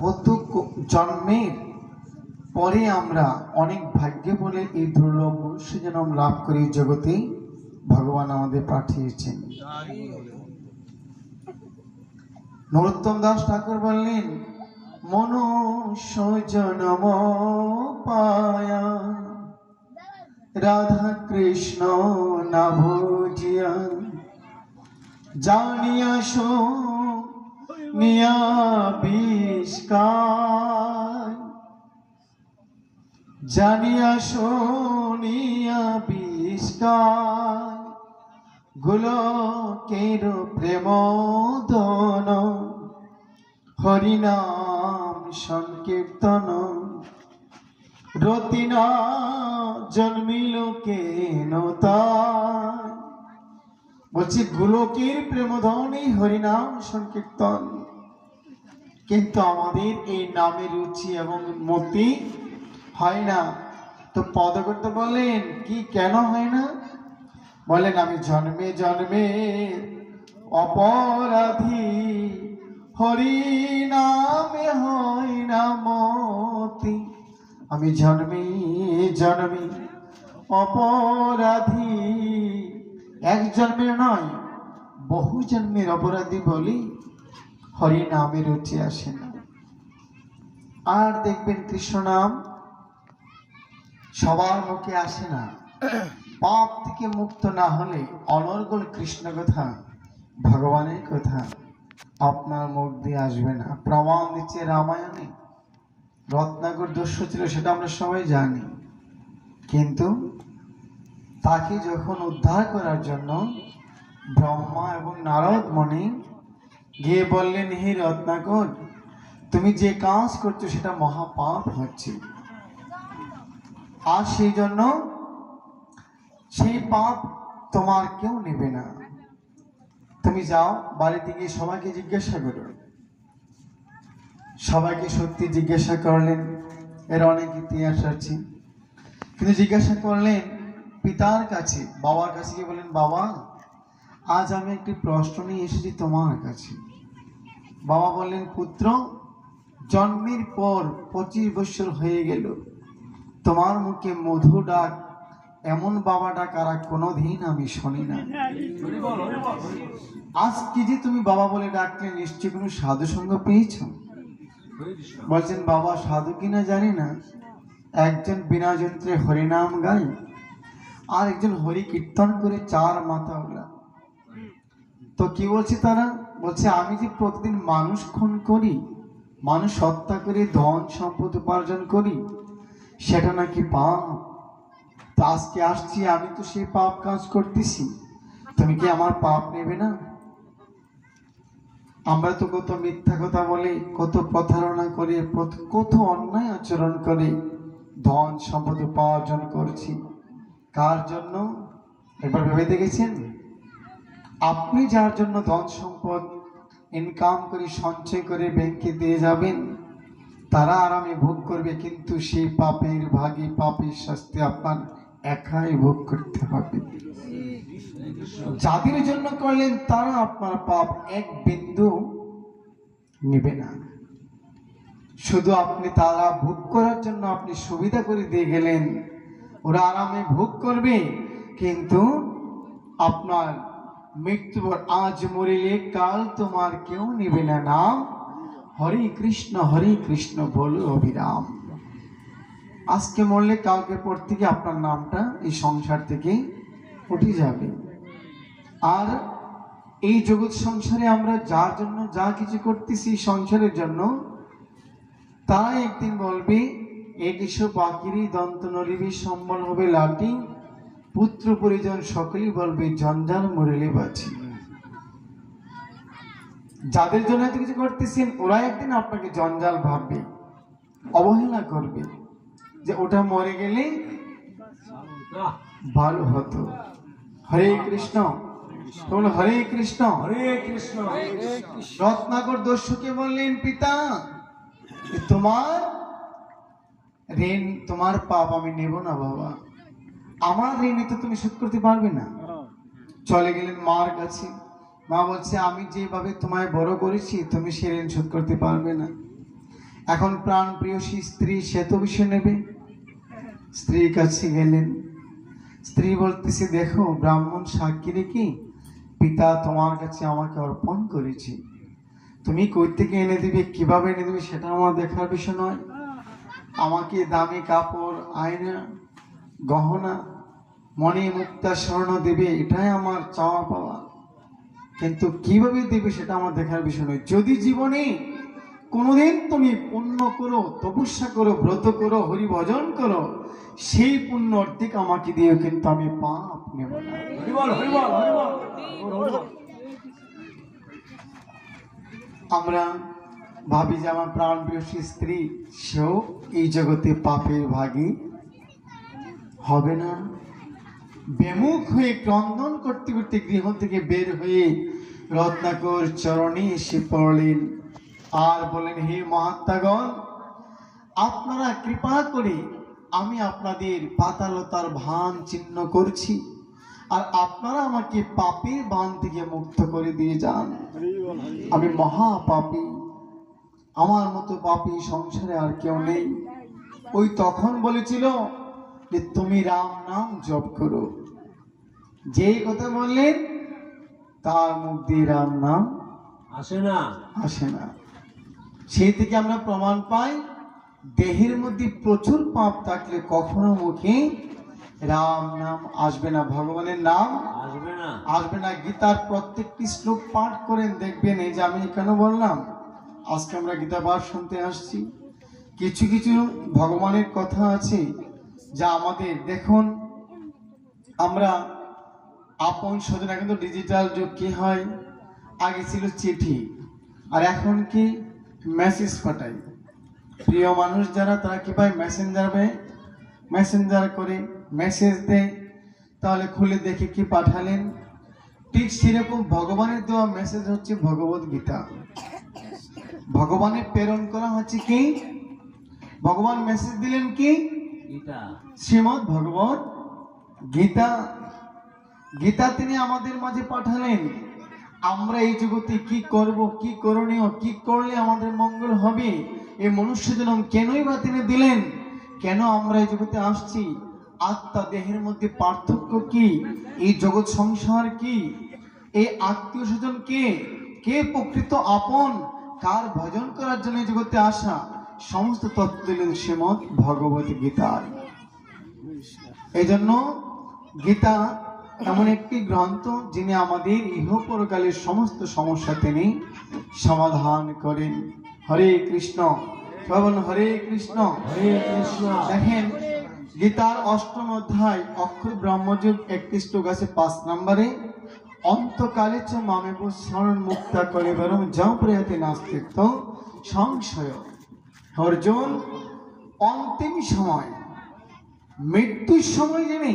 কত ক- জন্মের পরে আমরা অনেক ভাগ্যে বলে এই দুর্লভ মনুষ্য জন্ম লাভ করে জগতে, ভগবান আমাদের পাঠিয়েছেন। নরোত্তম দাস ঠাকুর বললেন, মনুষ্য জন্ম পায়া, রাধা কৃষ্ণ না ভুজিয়া জানিয়া নিয়া বিষ্কার জানিয়া শুনিয়া বিষ্কার গোলকের প্রেম দন হরিনাম সংকীর্তন। রতিনা জন্মিল কেন তাই? বলছি, গোলকের প্রেমধনই হরিনাম সংকীর্তন। কিন্তু আমাদের এই নামে রুচি এবং মতি হয় না। তো পদকর্তা বলেন কি, কেন হয় না? বলেন আমি জন্মে জন্মে অপরাধী। হরি নামে হয় না মতি। আমি জন্মে জন্মে অপরাধী। এক জন্মের নয়, বহু জন্মের অপরাধী বলি। হরি নামে রুচি আসে না। আর দেখবেন কৃষ্ণ নাম সবার মুখে আসে না। পাপ থেকে মুক্ত না হলে অনর্গল কৃষ্ণ কথা, ভগবানের কথা আপনার মুখ দিয়ে আসবে না। প্রমাণ দিচ্ছে রামায়ণে। রত্নাকর দস্য ছিল, সেটা আমরা সবাই জানি। কিন্তু তাকে যখন উদ্ধার করার জন্য ব্রহ্মা এবং নারদ মণি গিয়ে বললেন, হে রত্নাকর, তুমি যে কাজ করছ সেটা মহাপাপ হচ্ছে। আর সেই জন্য সেই পাপ তোমার কেউ নেবে না। তুমি যাও, বাড়িতে গিয়ে সবাইকে জিজ্ঞাসা করো। সবাইকে সত্যি জিজ্ঞাসা করলেন, এর অনেক ইতিহাস আছে। কিন্তু জিজ্ঞাসা করলেন পিতার কাছে, বাবার কাছে গিয়ে বলেন বাবা, আজ আমি একটি প্রশ্ন নিয়ে এসেছি তোমার কাছে। বাবা বললেন, পুত্র, জন্মের পর পঁচিশ বছর হয়ে গেল। তোমার মুখে মধু ডাক, এমন বাবা ডাক আর কোনোদিন আমি শুনি না। আজকে যে তুমি বাবা বলে ডাকলে, নিশ্চয় কোনো সাধু সঙ্গ পেয়েছ? বলছেন, বাবা, সাধু কিনা জানি না। একজন বিনা যন্ত্রে হরিনাম গায়, আর একজন হরি কীর্তন করে চার মাথা ওলা। তো কি বলছে তারা? বলছে, আমি যে প্রতিদিন মানুষ খুন করি, মানুষ হত্যা করে ধন সম্পদ উপার্জন করি, সেটা নাকি পাপ? তো আজকে আসছি, আমি তো সেই পাপ কাজ করতেছি। তুমি কি আমার পাপ নেবে না? আমরা তো কত মিথ্যা কথা বলে, কত প্রতারণা করে, কত- অন্যায় আচরণ করে, ধন সম্পদ উপার্জন করছি। কার জন্য? একবার ভেবে দেখেছেন? আপনি যার জন্য ধন সম্পদ ইনকাম করে, সঞ্চয় করে ব্যাংকে দিয়ে যাবেন, তারা আরামে ভোগ করবে, কিন্তু সেই পাপের ভাগী, পাপের শাস্তি আপনার একাই ভোগ করতে হবে। যাদের জন্য করলেন, তারা আপনার পাপ এক বিন্দু নেবে না। শুধু আপনি তারা ভোগ করার জন্য আপনি সুবিধা করে দিয়ে গেলেন, ওরা আরামে ভোগ করবে, কিন্তু আপনার মৃত্যুর আজ মরিলে কাল তোমার কেউ নেবে না নাম। হরে কৃষ্ণ হরে কৃষ্ণ বল অবিরাম আজকে মরলে কালকে পর থেকে আপনার নামটা এই সংসার থেকে উঠে যাবে। আর এই জগৎ সংসারে আমরা যার জন্য যা কিছু করতেছি সংসারের জন্য তারা একদিন বলবে একিশো পাখিরই দন্ত নলিবি, সম্বল হবে লাটি পুত্র পরিজন সকলেই বলবে জঞ্জাল মরিলে বাঁচি। যাদের জন্য এত কিছু করতেছেন ওরা একদিন আপনাকে জঞ্জাল ভাববে অবহেলা করবে যে ওটা মরে গেলে ভালো হতো। হরে কৃষ্ণ। বলো হরে কৃষ্ণ। হরে কৃষ্ণ। রত্নাকর দস্যুকে বললেন পিতা তোমার ঋণ তোমার পাপ আমি নেব না বাবা। আমার ঋণে তো তুমি শোধ করতে পারবে না। চলে গেলেন মার কাছে। মা বলছে, আমি যেভাবে তোমায় বড় করেছি, তুমি সে ঋণ শোধ করতে পারবে না। এখন প্রাণ প্রিয় স্ত্রী, সে তো বিষয় নেবে। স্ত্রীর কাছে গেলেন। স্ত্রী বলতেছে, দেখো, ব্রাহ্মণ সাক্ষী রেখে পিতা তোমার কাছে আমাকে অর্পণ করেছি। তুমি কই থেকে এনে দিবে, কীভাবে এনে দিবে সেটা আমার দেখার বিষয় নয়। আমাকে দামি কাপড়, আয়না গহনা মনে মুক্তা স্বর্ণ দেবে এটাই আমার চাওয়া পাওয়া। কিন্তু কীভাবে দেবে সেটা আমার দেখার বিষয় নয়। যদি জীবনে কোনোদিন তুমি পুণ্য করো তপস্যা করো ব্রত করো হরি ভজন করো সেই পুণ্য অর্ধেক আমাকে দিও কিন্তু আমি পাপ নেব না। আমরা ভাবি যে আমার প্রাণ প্রিয় স্ত্রী সেও এই জগতে পাপের ভাগী। হবে না। বেমুখ হয়ে ক্রন্দন করতে করতে গৃহ থেকে বের হয়ে রত্নাকর চরণে এসে পড়লেন। আর বলেন হে মহাত্মাগণ, আপনারা কৃপা করে আমি আপনাদের পাতালতার ভান চিহ্ন করছি আর আপনারা আমাকে পাপের বান থেকে মুক্ত করে দিয়ে যান। আমি মহা পাপী আমার মতো পাপী সংসারে আর কেউ নেই। ওই তখন বলেছিল যে তুমি রাম নাম জপ করো। যেই কথা বললেন তার মুখ দিয়ে রাম নাম আসে না। আসে না। সেই থেকে আমরা প্রমাণ পাই দেহের মধ্যে প্রচুর পাপ থাকলে কখনো মুখে রাম নাম আসবে না। ভগবানের নাম আসবে না। আসবে না। গীতার প্রত্যেকটি শ্লোক পাঠ করেন দেখবেন এই যে আমি কেন বললাম আজকে আমরা গীতা পাঠ শুনতে আসছি। কিছু কিছু ভগবানের কথা আছে যা আমাদের, দেখুন, আমরা আপন স্বজন এখন তো ডিজিটাল যুগ কি হয়? আগে ছিল চিঠি, আর এখন কি মেসেজ পাঠাই। প্রিয় মানুষ যারা, তারা কি পায়? মেসেঞ্জার মেসেঞ্জার করে মেসেজ দেয়। তাহলে খুলে দেখে কি পাঠালেন। ঠিক সেরকম ভগবানের দেওয়া মেসেজ হচ্ছে ভগবত গীতা। ভগবানের প্রেরণ করা হচ্ছে কি? ভগবান মেসেজ দিলেন কি? শ্রীমদ ভগবত গীতা গীতা তিনি আমাদের মাঝে পাঠালেন। আমরা এই জগতে কি করব, কি করণীয়, কি করলে আমাদের মঙ্গল হবে? এই মনুষ্য জন্ম কেনই বা তিনি দিলেন? কেন আমরা এই জগতে আসছি? আত্মা দেহের মধ্যে পার্থক্য কি? এই জগৎ সংসার কি? এই আত্মীয় স্বজন কে? কে প্রকৃত আপন? কার ভজন করার জন্য এই জগতে আসা? সমস্ত তত্ত্ব দিলেন শ্রীমদ ভগবত গীতায় এই জন্য গীতা এমন একটি গ্রন্থ যিনি আমাদের ইহ পরকালের সমস্ত সমস্যা তিনি সমাধান করেন। হরে কৃষ্ণ। শ্রবণ হরে কৃষ্ণ। হরে কৃষ্ণ। দেখেন গীতার অষ্টম অধ্যায় অক্ষর ব্রহ্মযুগ একত্রিশ আছে পাঁচ নম্বরে অন্তকালে চ মামেব স্মরণ মুক্তা করে বরং জপ্রয়াতে নাস্তিত্ব সংশয়। অর্জুন অন্তিম সময় মৃত্যুর সময় জেনে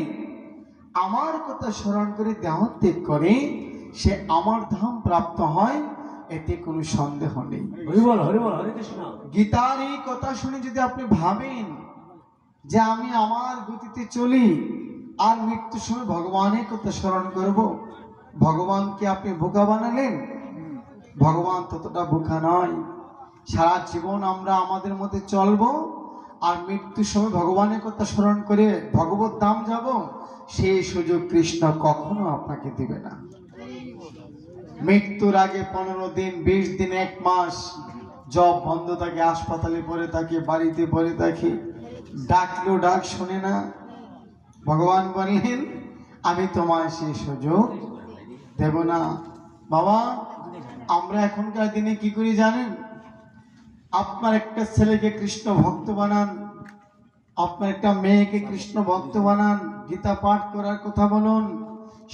আমার কথা স্মরণ করে দেহ ত্যাগ করে সে আমার ধাম প্রাপ্ত হয় এতে কোনো সন্দেহ নেই। গীতার এই কথা শুনে যদি আপনি ভাবেন যে আমি আমার গতিতে চলি আর মৃত্যুর সময় ভগবানের কথা স্মরণ করব ভগবানকে আপনি বোকা বানালেন? ভগবান ততটা বোকা নয়। সারা জীবন আমরা আমাদের মধ্যে চলবো আর মৃত্যুর সময় ভগবানের কথা স্মরণ করে ভগবত দাম যাব, সেই সুযোগ কৃষ্ণ কখনো আপনাকে দিবে না। মৃত্যুর আগে পনেরো দিন, বিশ দিন, এক মাস জব বন্ধ থাকে, হাসপাতালে পড়ে থাকে, বাড়িতে পড়ে থাকে। ডাকলেও ডাক শোনে না। ভগবান বললেন, আমি তোমায় সেই সুযোগ দেব না। বাবা, আমরা এখনকার দিনে কি করি জানেন? আপনার একটা ছেলেকে কৃষ্ণ ভক্ত বানান আপনার একটা মেয়েকে কৃষ্ণ ভক্ত বানান গীতা পাঠ করার কথা বলুন।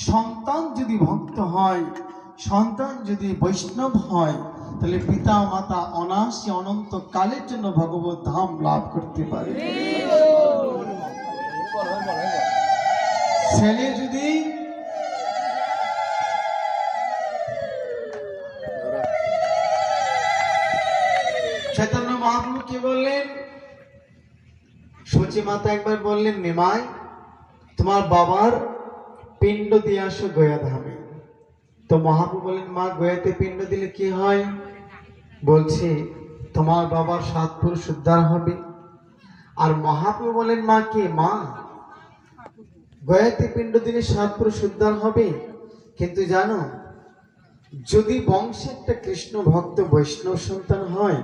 সন্তান যদি ভক্ত হয় সন্তান যদি বৈষ্ণব হয় তাহলে পিতা মাতা অনাসি অনন্ত কালের জন্য ভগবত ধাম লাভ করতে পারে। ছেলে যদি চৈতন্য মহাপ্রভু কি বললেন সচি মাতা একবার বললেন, নিমাই, তোমার বাবার পিণ্ড দিয়ে আসো গয়া ধামে। তো মহাপ্রভু বললেন, মা, গয়াতে পিণ্ড দিলে কি হয়? বলছে, তোমার বাবার সাত পুরুষ উদ্ধার হবে। আর মহাপ্রভু বলেন মা, কে? মা। গয়াতে পিণ্ড দিলে সাত পুরুষ উদ্ধার হবে। কিন্তু জানো, যদি বংশে একটা কৃষ্ণ ভক্ত বৈষ্ণব সন্তান হয়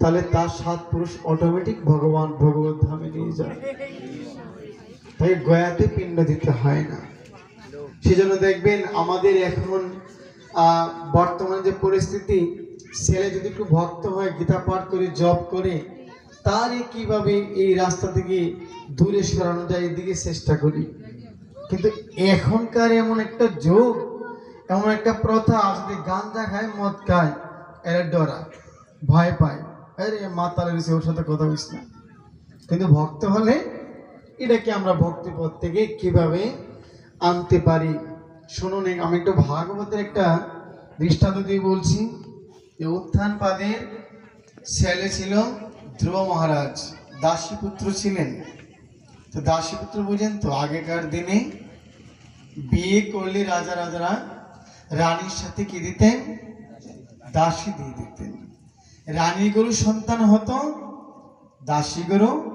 তাহলে তার সাত পুরুষ অটোমেটিক ভগবান ভগবত ধামে নিয়ে যায়। তাই গয়াতে পিণ্ড দিতে হয় না। সেজন্য দেখবেন আমাদের এখন বর্তমান যে পরিস্থিতি, ছেলে যদি একটু ভক্ত হয়, গীতা পাঠ করে জব করে, তারই কীভাবে এই রাস্তা থেকে দূরে সরানো যায়, এদিকে চেষ্টা করি। কিন্তু এখনকার এমন একটা যোগ, এমন একটা প্রথা যদি গাঞ্জা খায়, মদ খায়, এরা ডরা, ভয় পায়। আরে মাতালের এসে ওর সাথে কথা বলিস কিন্তু ভক্ত হলে এটাকে আমরা ভক্তিপথ থেকে কীভাবে আনতে পারি? শুনুন আমি একটু ভাগবতের একটা দৃষ্টান্ত দিয়ে বলছি। যে উত্থান পাদের ছেলে ছিল ধ্রুব মহারাজ, দাসীপুত্র ছিলেন। তো দাসীপুত্র বুঝেন তো, আগেকার দিনে বিয়ে করলে রাজা, রাজারা রানীর সাথে কি দিতেন? দাসী দিয়ে দিতেন। রানী গরু সন্তান হতো দাসী গরু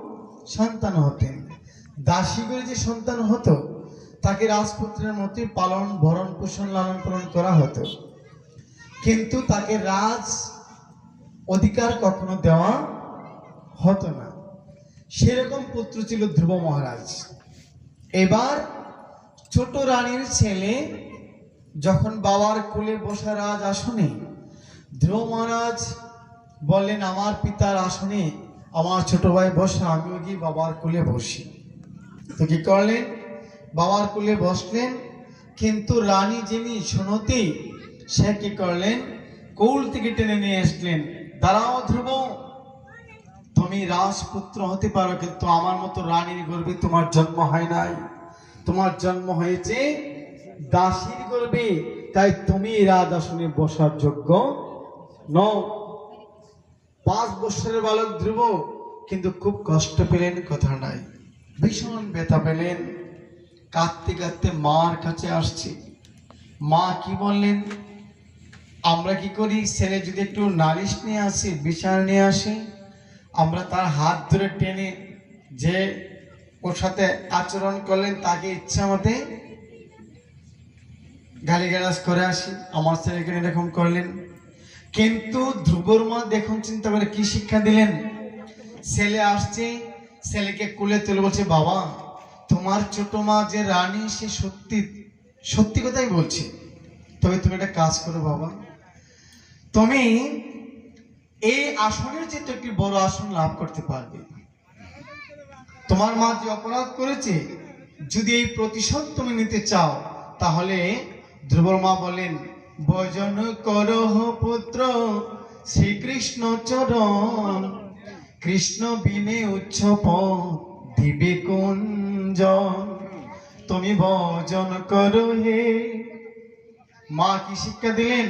সন্তান হতেন। দাসী গরু যে সন্তান হতো, তাকে রাজপুত্রের মতোই পালন, ভরণ, পোষণ, লালন পালন করা হতো। কিন্তু তাকে রাজ অধিকার কখনো দেওয়া হতো না। সেরকম পুত্র ছিল ধ্রুব মহারাজ। এবার ছোট রানীর ছেলে যখন বাবার কোলে বসা রাজ আসনে, ধ্রুব মহারাজ বললেন, আমার পিতার আসনে আমার ছোট ভাই বসা, আমিও গিয়ে বাবার কোলে বসি। তো কি করলেন? বাবার কোলে বসলেন, কিন্তু রানী যিনি শুনতেই সে কি করলেন? কৌল থেকে টেনে নিয়ে আসলেন, দাঁড়াও ধ্রুব, তুমি রাজপুত্র হতে পারো, কিন্তু আমার মতো রানীর গর্বে তোমার জন্ম হয় নাই। তোমার জন্ম হয়েছে দাসীর গর্বে, তাই তুমি রাজ আসনে বসার যোগ্য নও। পাঁচ বছরের বালক ধ্রুব, কিন্তু খুব কষ্ট পেলেন, কথা নাই। ভীষণ ব্যথা পেলেন। কাঁদতে কাঁদতে মার কাছে আসছে। মা কি বললেন? আমরা কি করি? ছেলে যদি একটু নালিশ নিয়ে আসি বিচার নিয়ে আসি, আমরা তার হাত ধরে টেনে যে ওর সাথে আচরণ করলেন, তাকে ইচ্ছা মতে গালিগালাজ করে আসি। আমার ছেলেকে এরকম করলেন। কিন্তু ধ্রুবর মা দেখুন চিন্তা করে কি শিক্ষা দিলেন? ছেলে আসছে, ছেলেকে কুলে তুলে বলছে, বাবা, তোমার ছোট মা যে রানী, সে সত্যি সত্যি কথাই বলছে। তবে তুমি একটা কাজ করো বাবা। তুমি এই আসনের চেয়ে একটি বড় আসন লাভ করতে পারবে। তোমার মা যে অপরাধ করেছে, যদি এই প্রতিশোধ তুমি নিতে চাও, তাহলে ধ্রুবর মা বলেন ভজন করহ পুত্র, শ্রীকৃষ্ণ চরণ। কৃষ্ণ বিনে উচ্ছপ দিবে কুঞ্জন। তুমি ভজন করো হে। মা কি শিক্ষা দিলেন?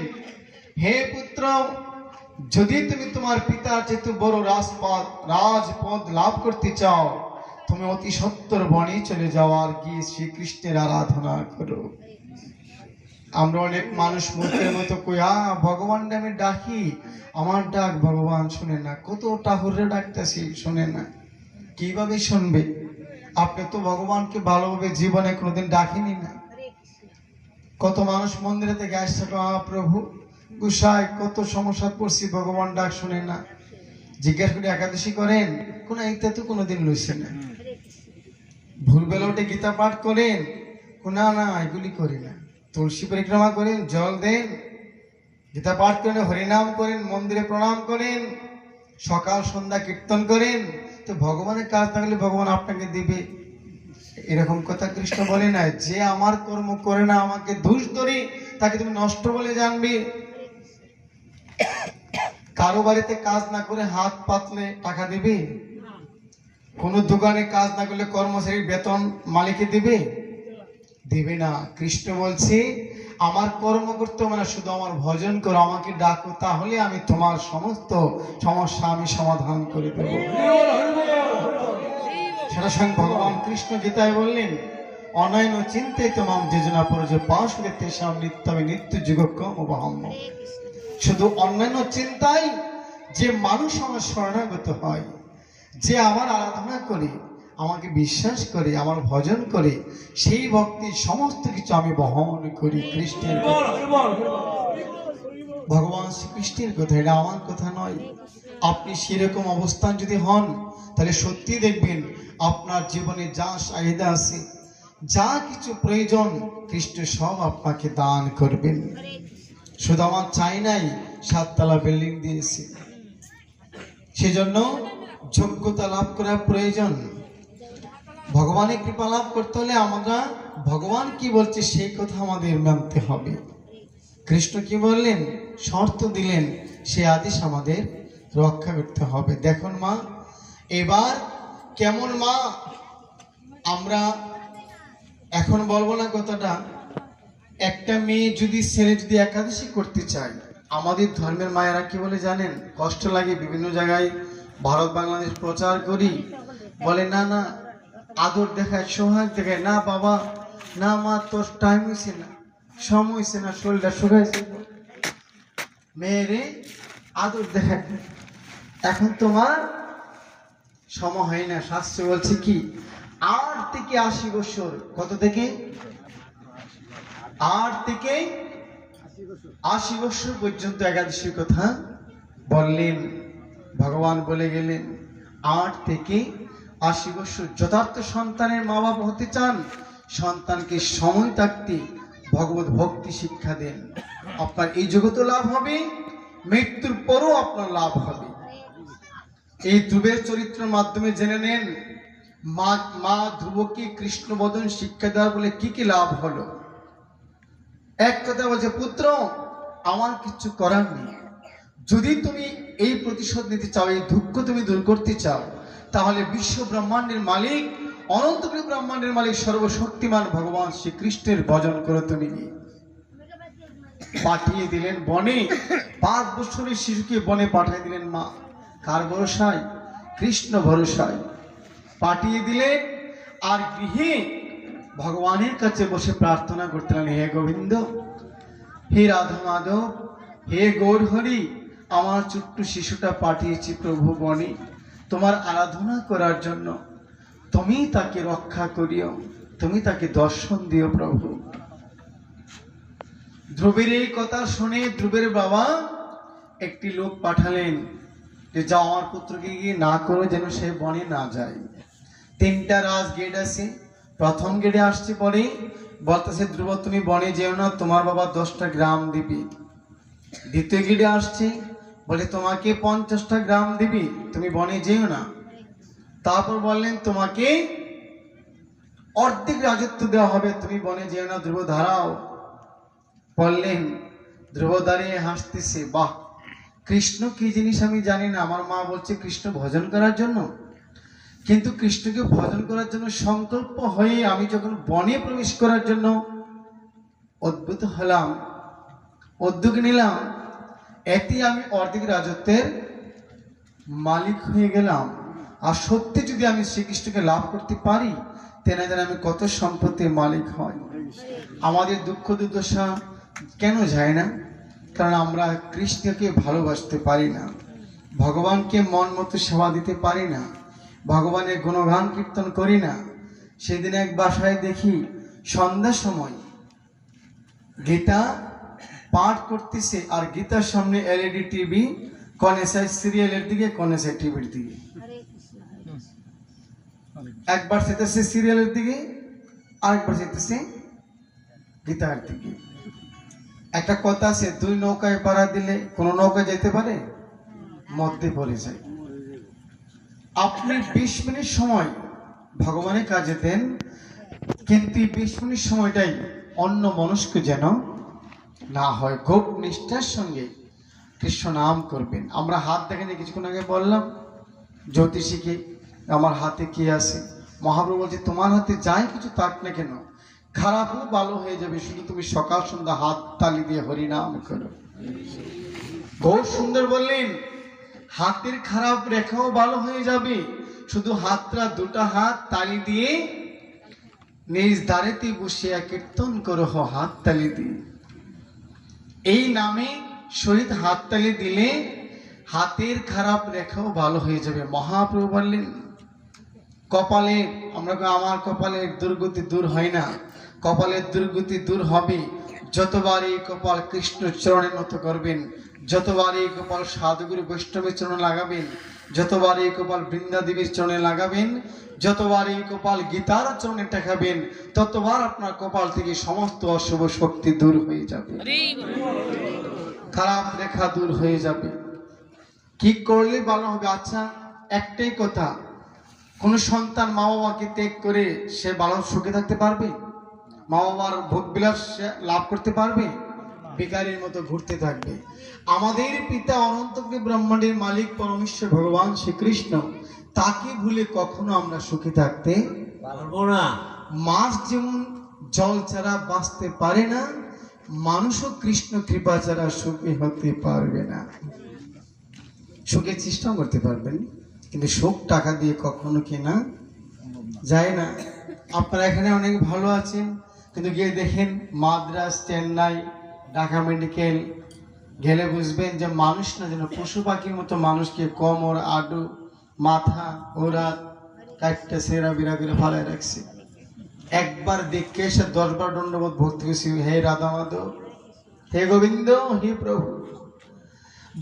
হে পুত্র, যদি তুমি তোমার পিতার যেহেতু বড় রাজপদ রাজপদ লাভ করতে চাও, তুমি অতি সত্তর বনে চলে যাওয়ার গিয়ে শ্রীকৃষ্ণের আরাধনা করো। আমরা অনেক মানুষ মূর্খের মতো কইয়া ভগবান আমি ডাকি। আমার ডাক ভগবান শুনে না কত ঠাকুরে ডাকতেছি শুনে না। কীভাবে শুনবে? আপনি তো ভগবানকে ভালোভাবে জীবনে কোনোদিন ডাকিনি না। কত মানুষ মন্দিরে থেকে আসছে প্রভু গুসাই কত সমস্যা পড়ছি ভগবান ডাক শুনে না। জিজ্ঞাসা করে একাদশী করেন কোন এইটা তো কোনোদিন লইছে না। ভুলবেলা উঠে গীতা পাঠ করেন না না এগুলি করি না। তুলসী পরিক্রমা করেন, জল দেন, গীতা পাঠ করেন, হরিনাম করেন, মন্দিরে প্রণাম করেন, সকাল সন্ধ্যা কীর্তন করেন। তো ভগবানের কাজ থাকলে ভগবান আপনাকে দিবে। এরকম কথা কৃষ্ণ বলে না, যে আমার কর্ম করে না, আমাকে দোষ ধরে, তাকে তুমি নষ্ট বলে জানবে। কারও বাড়িতে কাজ না করে হাত পাতলে টাকা দিবে? কোনো দোকানে কাজ না করলে কর্মচারীর বেতন মালিকে দিবে? দিবে না। কৃষ্ণ বলছে, আমার কর্ম করতে হবে না শুধু আমার ভজন করো, আমাকে ডাকো, তাহলে আমি তোমার সমস্ত সমস্যা আমি সমাধান করে দেব। সেটা স্বয়ং ভগবান কৃষ্ণ গীতায় বললেন, অনয়ন চিন্তে তোমাম যোজনা পরজে পাশ সাম নিত্য নিত্য যুগক্রম অবহম্ম শুধু অন্যান্য চিন্তায় যে মানুষ আমার শরণাগত হয়, যে আমার আরাধনা করে আমাকে বিশ্বাস করে, আমার ভজন করে, সেই ভক্তি সমস্ত কিছু আমি বহন করি কৃষ্ণের। ভগবান শ্রীকৃষ্ণের কথা, এটা আমার কথা নয়। আপনি সেরকম অবস্থান যদি হন, তাহলে সত্যি দেখবেন আপনার জীবনে যা চাহিদা আছে, যা কিছু প্রয়োজন, কৃষ্ণ সব আপনাকে দান করবেন। শুধু আমার চাই নাই, সাততলা বিল্ডিং দিয়েছি। সেজন্য যোগ্যতা লাভ করা প্রয়োজন। ভগবানের কৃপা লাভ করতে হলে আমরা, ভগবান কি বলছে সেই কথা আমাদের মানতে হবে। কৃষ্ণ কি বললেন? শর্ত দিলেন, সে আদেশ আমাদের রক্ষা করতে হবে। দেখুন মা, এবার কেমন মা? আমরা এখন বলব না কথাটা। একটা মেয়ে যদি ছেলে যদি একাদশী করতে চায়, আমাদের ধর্মের মায়েরা কি বলে জানেন? কষ্ট লাগে বিভিন্ন জায়গায়, ভারত, বাংলাদেশ প্রচার করি। বলে, না না আদর দেখায়, সোহাগ দেখায়, না বাবা, না মা, তোর টাইম হয়েছে না, সময় হয়েছে না, শরীরটা শুকাইছে। মেয়েরে আদর দেখায়। এখন তোমার সময় হয় না, শাস্ত্র বলছে কি, আট থেকে আশি বছর, কত থেকে? আট থেকে আশি বছর পর্যন্ত একাদশীর কথা বললেন, ভগবান বলে গেলেন, আট থেকে আশি বছর যথার্থ সন্তানের মা বাবা হতে চান, সন্তানকে সময় থাকতে ভগবত ভক্তি শিক্ষা দেন। আপনার এই জগতে লাভ হবে, মৃত্যুর পরও আপনার লাভ হবে। এই ধ্রুবের চরিত্রের মাধ্যমে জেনে নেন, মা মা ধ্রুবকে কৃষ্ণবদন শিক্ষা দেওয়া বলে কি কি লাভ হলো? এক কথা বলছে, পুত্র, আমার কিছু করার নেই। যদি তুমি এই প্রতিশোধ নিতে চাও, এই দুঃখ তুমি দূর করতে চাও তাহলে বিশ্ব ব্রহ্মাণ্ডের মালিক অনন্তপুরী ব্রহ্মাণ্ডের মালিক, সর্বশক্তিমান ভগবান শ্রীকৃষ্ণের ভজন করো তুমি পাঠিয়ে দিলেন বনে। পাঁচ বছরের শিশুকে বনে পাঠিয়ে দিলেন মা। কার ভরসায়? কৃষ্ণ ভরসায়। পাঠিয়ে দিলেন। আর গৃহে ভগবানের কাছে বসে প্রার্থনা করতেন হে গোবিন্দ, হে রাধা মাধব, হে গৌর হরি আমার ছোট্ট শিশুটা পাঠিয়েছি প্রভু বনে। তোমার আরাধনা করার জন্য তুমি তাকে রক্ষা করিও, তুমি তাকে দর্শন দিও প্রভু। ধ্রুবের এই কথা শুনে ধ্রুবের বাবা একটি লোক পাঠালেন যে যাও, আমার পুত্রকে গিয়ে না করো যেন সে বনে না যায়। তিনটা রাজ গেট আছে। প্রথম গেটে আসছে পরে বলতেছে, ধ্রুব, তুমি বনে যেও না, তোমার বাবা দশটা গ্রাম দিবি। দ্বিতীয় গেটে আসছে। বলে, তোমাকে পঞ্চাশটা গ্রাম দিবি, তুমি বনে যেও না। তারপর বললেন, তোমাকে অর্ধেক রাজত্ব দেওয়া হবে, তুমি বনে যেও না, ধ্রুব ধারাও বললেন, ধ্রুব দাঁড়িয়ে হাসতেছে, বাহ, কৃষ্ণ কি জিনিস আমি জানি না, আমার মা বলছে কৃষ্ণ ভজন করার জন্য। কিন্তু কৃষ্ণকে ভজন করার জন্য সংকল্প হয়ে আমি যখন বনে প্রবেশ করার জন্য অদ্ভুত হলাম, উদ্যোগ নিলাম এতে আমি অর্ধেক রাজত্বের মালিক হয়ে গেলাম। আর সত্যি যদি আমি শ্রীকৃষ্ণকে লাভ করতে পারি, তেনা যেন আমি কত সম্পত্তির মালিক হয় আমাদের দুঃখ দুর্দশা কেন যায় না? কারণ আমরা কৃষ্ণকে ভালোবাসতে পারি না। ভগবানকে মন মতো সেবা দিতে পারি না। ভগবানের গুণগান কীর্তন করি না। সেদিন এক বাসায় দেখি সন্ধ্যার সময় গীতা পাঠ করতেছে আর গীতার সামনে এলইডি টিভি কনেসাই সিরিয়ালের দিকে কনেসাই টিভির দিকে। একবার সেতেছে সিরিয়ালের দিকে আরেকবার সেতেছে গীতার দিকে। একটা কথা আছে দুই নৌকায় পাড়া দিলে কোন নৌকা যেতে পারে? মধ্যে পড়ে যায়। আপনি বিশ মিনিট সময় ভগবানের কাজে দেন কিন্তু বিশ মিনিট সময়টাই অন্য মনস্ক যেন না হয় গোপ নিষ্ঠার সঙ্গে কৃষ্ণ নাম করবেন। আমরা হাত দেখেনি কিছুক্ষণ আগে বললাম, জ্যোতিষীকে, আমার হাতে কি আছে? মহাপ্রভু বলছে, তোমার হাতে যাই কিছু থাক না কেন, খারাপ খারাপও ভালো হয়ে যাবে, শুধু তুমি সকাল সন্ধ্যা হাত তালি দিয়ে হরিনাম করো। গৌর সুন্দর বললেন, হাতের খারাপ রেখাও ভালো হয়ে যাবে, শুধু হাতটা, দুটা হাত তালি দিয়ে নিজ দাঁড়েতে বসিয়া কীর্তন করো, হাত তালি দিয়ে। এই নামে শহীদ হাততালি দিলে হাতের খারাপ রেখাও ভালো হয়ে যাবে। মহাপ্রভু বললেন, কপালে, আমরা আমার কপালের দুর্গতি দূর হয় না। কপালের দুর্গতি দূর হবে। যতবার এই কপাল কৃষ্ণ চরণের মতো করবেন, যতবারই কপাল সাধুগুরু বৈষ্ণবের চরণে লাগাবেন, যতবারই কপাল বৃন্দাদেবীর চরণে লাগাবেন, যতবারই কপাল গীতার চরণে টেকাবেন ততবার আপনার কপাল থেকে সমস্ত অশুভ শক্তি দূর হয়ে যাবে। খারাপ রেখা দূর হয়ে যাবে। কি করলে ভালো হবে? আচ্ছা একটাই কথা, কোন সন্তান মা বাবাকে ত্যাগ করে সে ভালো সুখে থাকতে পারবে? মা বাবার ভোগ বিলাস লাভ করতে পারবে? বেকারের মতো ঘুরতে থাকবে। আমাদের পিতা অনন্তকে ব্রহ্মাণ্ডের মালিক পরমেশ্বর ভগবান শ্রীকৃষ্ণ, তাকে ভুলে কখনো আমরা সুখে থাকতে পারব না। মাছ যেমন জল ছাড়া বাঁচতে পারে না, মানুষও কৃষ্ণ কৃপা ছাড়া সুখী হতে পারবে না। সুখের চেষ্টাও করতে পারবেন, কিন্তু সুখ টাকা দিয়ে কখনো কেনা যায় না। আপনারা এখানে অনেক ভালো আছেন। কিন্তু গিয়ে দেখেন মাদ্রাস, চেন্নাই, ঢাকা মেডিকেল গেলে বুঝবেন যে মানুষ না যেন পশু পাখির মতো মানুষকে কোমর, আডু, মাথা, ওরা কাটটা সেরা বিরা করে ফালায় রাখছে। একবার দেখে এসে দশবার দণ্ডবোধ ভক্তি করছি, হে রাধা মাধব, হে গোবিন্দ, হে প্রভু।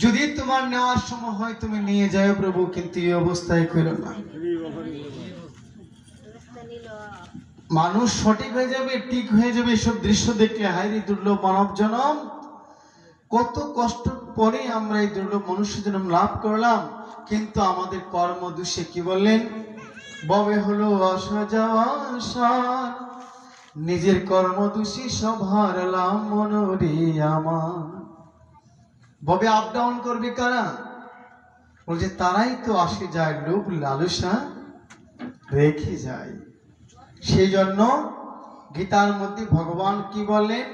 যদি তোমার নেওয়ার সময় হয় তুমি নিয়ে যাও প্রভু, কিন্তু এই অবস্থায় করো না। মানুষ সঠিক হয়ে যাবে, ঠিক হয়ে যাবে, এসব দৃশ্য দেখলে। হাইরি দুর্লভ মানব জনম। কত কষ্ট পরে আমরা এই দুর্লভ মনুষ্য জন্ম লাভ করলাম। কিন্তু আমাদের কর্ম দোষে কি বললেন? ববে হলো অসজাসার নিজের কর্ম দোষী সব হারলাম মনোরে আমার। ববে আপ ডাউন করবে কারা? বলছে, তারাই তো আসে যায়, লোভ লালসা রেখে যায়। সেই জন্য গীতার মধ্যে ভগবান কি বলেন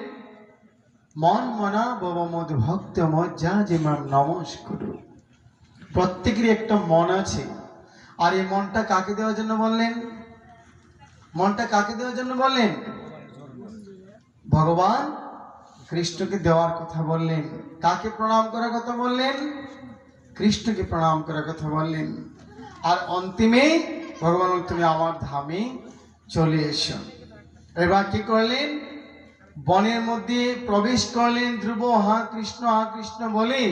মন মনা বাবা মদ ভক্ত মত যা মান নমস্কার। প্রত্যেকেরই একটা মন আছে। আর এই মনটা কাকে দেওয়ার জন্য বললেন? মনটা কাকে দেওয়ার জন্য বললেন? ভগবান কৃষ্ণকে দেওয়ার কথা বললেন। কাকে প্রণাম করার কথা বললেন? কৃষ্ণকে প্রণাম করার কথা বললেন। আর অন্তিমে ভগবান তুমি আমার ধামে চলে এসো। এবার কি করলেন? বনের মধ্যে প্রবেশ করলেন ধ্রুব, হা কৃষ্ণ হা কৃষ্ণ বলে,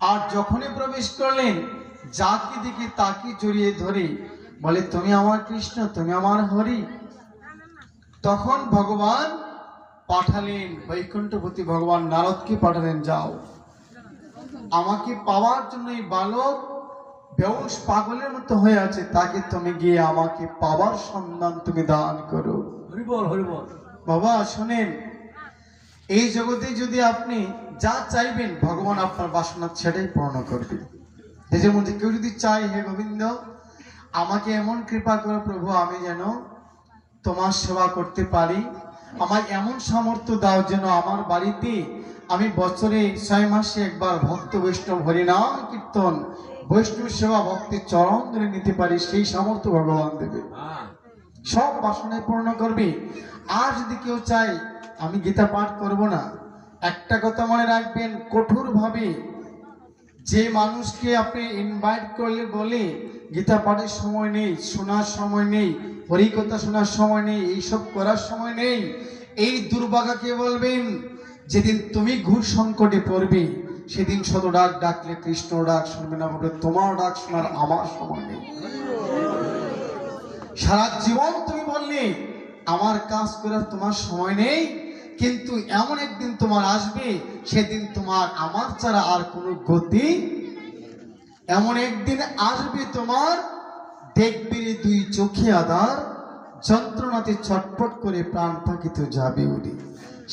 আর যখনই প্রবেশ করলেন, যাকে দেখে তাকে জড়িয়ে ধরে, বলে, তুমি আমার কৃষ্ণ, তুমি আমার হরি। তখন ভগবান পাঠালেন বৈকুণ্ঠপতি ভগবান নারদকে পাঠালেন, যাও। আমাকে পাওয়ার জন্য এই বালক বেউস পাগলের মতো হয়ে আছে তাকে তুমি গিয়ে আমাকে পাওয়ার সন্ধান তুমি দান করো। হরি বল হরি বল। বাবা শোনেন এই জগতে যদি আপনি যা চাইবেন ভগবান আপনার বাসনা ছেড়েই পূর্ণ করবে। নিজের মধ্যে কেউ যদি চায় হে গোবিন্দ আমাকে এমন কৃপা করো প্রভু আমি যেন তোমার সেবা করতে পারি। আমার এমন সামর্থ্য দাও যেন আমার বাড়িতে আমি বছরে ছয় মাসে একবার ভক্ত বৈষ্ণব হরিনাম কীর্তন বৈষ্ণব সেবা ভক্তি চরণ ধরে নিতে পারি সেই সামর্থ্য ভগবান দেবে। সব বাসনায় পূর্ণ করবে। আর যদি কেউ চায় আমি গীতা পাঠ করব না। একটা কথা মনে রাখবেন কঠোর ভাবে যে মানুষকে আপনি ইনভাইট করলে বলে গীতা পাঠের সময় নেই শোনার সময় নেই হরিকথা শোনার সময় নেই এইসব করার সময় নেই। এই দুর্ভাগাকে বলবেন যেদিন তুমি ঘুর সংকটে পড়বে সেদিন শত ডাক ডাকলে কৃষ্ণ ডাক শুনবে না বলবে, তোমার ডাক শোনার আমার সময় নেই। সারা জীবন তুমি বললে আমার কাজ করার তোমার সময় নেই, কিন্তু এমন একদিন তোমার আসবে, সেদিন তোমার আমার ছাড়া আর কোনো গতি এমন একদিন আসবে তোমার, দেখবি দুই চোখে আদার যন্ত্রণাতে ছটফট করে প্রাণ থাকিতে যাবে উড়ে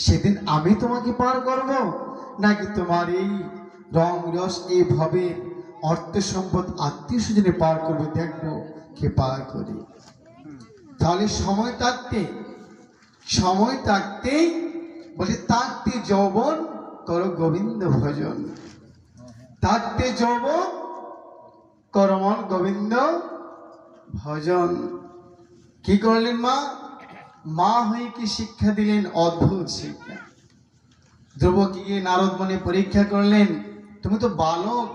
সেদিন আমি তোমাকে পার করব নাকি তোমার এই রং, রস এইভাবে অর্থ সম্পদ, আত্মীয় স্বজনে পার করবে? দেখব কে পার করি। তাহলে সময় থাকতে সময় থাকতেই বলে তাকতে যৌবন করো গোবিন্দ ভজন। তাকতে যৌবন করমন গোবিন্দ ভজন। কি করলেন মা? মা হয়ে কি শিক্ষা দিলেন? অদ্ভুত শিক্ষা। ধ্রুব কি গিয়ে নারদ মনে পরীক্ষা করলেন? তুমি তো বালক,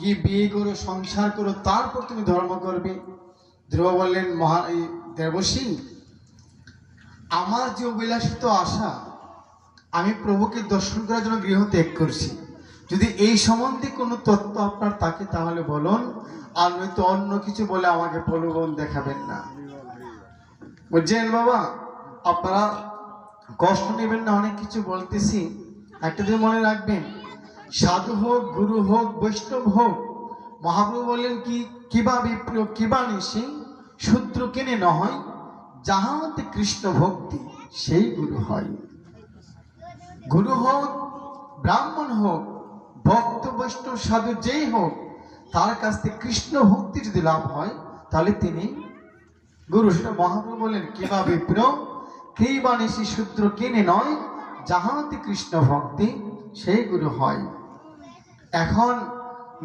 গিয়ে বিয়ে করো, সংসার করো, তারপর তুমি ধর্ম করবে। ধ্রুব বললেন, মহা দেবসী আমার যে অভিলাষিত আশা, আমি প্রভুকে দর্শন করার জন্য গৃহ ত্যাগ করছি। যদি এই সম্বন্ধে কোনো তথ্য আপনার থাকে, তাহলে বলুন। আর নয়তো অন্য কিছু বলে আমাকে প্রলোভন দেখাবেন না। বুঝছেন বাবা? আপনারা কষ্ট নেবেন না, অনেক কিছু বলতেছি। একটা দিন মনে রাখবেন, সাধু হোক, গুরু হোক, বৈষ্ণব হোক, মহাপ্রভু বললেন কি, কিবা বিপ্র কিবা নিশি, শূদ্র কেনে নয় যাহাতে কৃষ্ণ ভক্তি, সেই গুরু হয়। গুরু হোক, ব্রাহ্মণ হোক, ভক্ত, বৈষ্ণব, সাধু যেই হোক, তার কাছ থেকে কৃষ্ণ ভক্তি যদি লাভ হয়, তাহলে তিনি গুরু। সেটা মহাপ্রভু বলেন কিবা বিপ্র কেই বাণীষী সূত্র কেনে নয় যাহাতে কৃষ্ণ ভক্তি, সেই গুরু হয়। এখন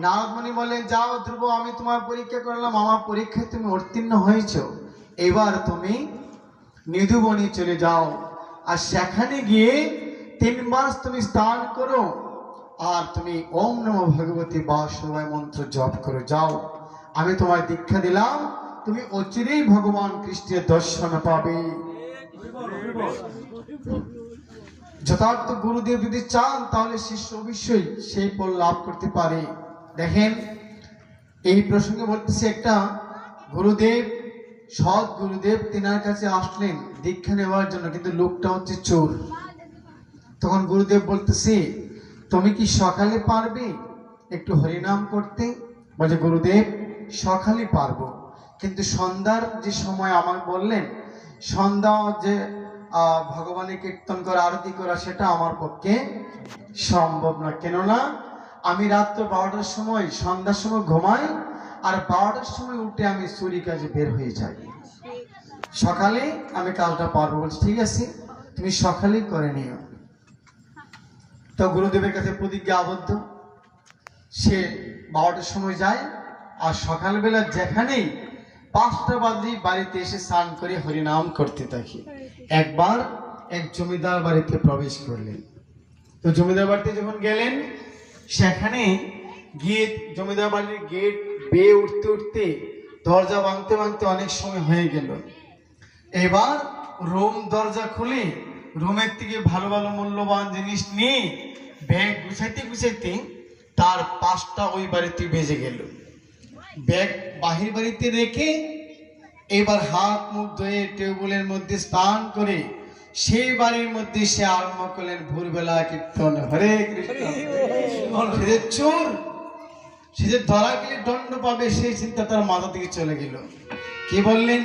নারদমণি বলে যাও ধ্রুব, আমি তোমার পরীক্ষা করলাম আমার পরীক্ষায় তুমি উত্তীর্ণ হয়েছ। এবার তুমি নিধুবনি চলে যাও আর সেখানে গিয়ে তিন মাস তুমি স্নান করো আর তুমি ওম নম ভগবতী বাসবায় মন্ত্র জপ করো যাও। আমি তোমায় দীক্ষা দিলাম, তুমি অচিরেই ভগবান কৃষ্ণের দর্শন পাবে। যথার্থ গুরুদেব যদি চান, তাহলে শিষ্য অবশ্যই সেই ফল লাভ করতে পারে। দেখেন, এই প্রসঙ্গে বলতেছি একটা গুরুদেব, সৎ গুরুদেব তেনার কাছে আসলেন দীক্ষা নেওয়ার জন্য, কিন্তু লোকটা হচ্ছে চোর। তখন গুরুদেব বলতেছে, তুমি কি সকালে পারবে একটু হরিনাম করতে? বলে, গুরুদেব, সকালে পারব। কিন্তু সন্ধ্যার যে সময় আমাকে বললেন, সন্ধ্যা যে ভগবানের কীর্তন করা, আরতি করা, সেটা আমার পক্ষে সম্ভব না। কেননা, আমি রাত্র বারোটার সময়, সন্ধ্যার সময় ঘুমাই, আর বারোটার সময় উঠে আমি চুরি কাজে বের হয়ে যাই। সকালে আমি কাজটা পারব বলছি, ঠিক আছে? তুমি সকালেই করে নিও। তো গুরুদেবের কাছে প্রতিজ্ঞা আবদ্ধ। সে বারোটার সময় যায়, আর সকালবেলা যেখানেই পাঁচটা বাজলেই বাড়িতে এসে স্নান করে হরিনাম করতে থাকি। একবার এক জমিদার বাড়িতে প্রবেশ করলেন। তো জমিদার বাড়িতে যখন গেলেন, সেখানে গিয়ে জমিদার বাড়ির গেট বেয়ে উঠতে উঠতে দরজা ভাঙতে ভাঙতে অনেক সময় হয়ে গেল। এবার রুম দরজা খুলে রুমের থেকে ভালো ভালো মূল্যবান জিনিস নিয়ে ব্যাগ গুছাইতে গুছাইতে তার পাঁচটা ওই বাড়িতে বেজে গেল। ব্যাগ বাহির বাড়িতে রেখে এবার হাত মুখ ধুয়ে টেবুলের মধ্যে স্নান করে সেই বাড়ির মধ্যে সে আরম্ভ করলেন ভোরবেলা কীর্তন। হরে কৃষ্ণ। সে চোর সে যে ধরা গেলে দণ্ড পাবে সেই চিন্তা তার মাথা থেকে চলে গেল। কি বললেন?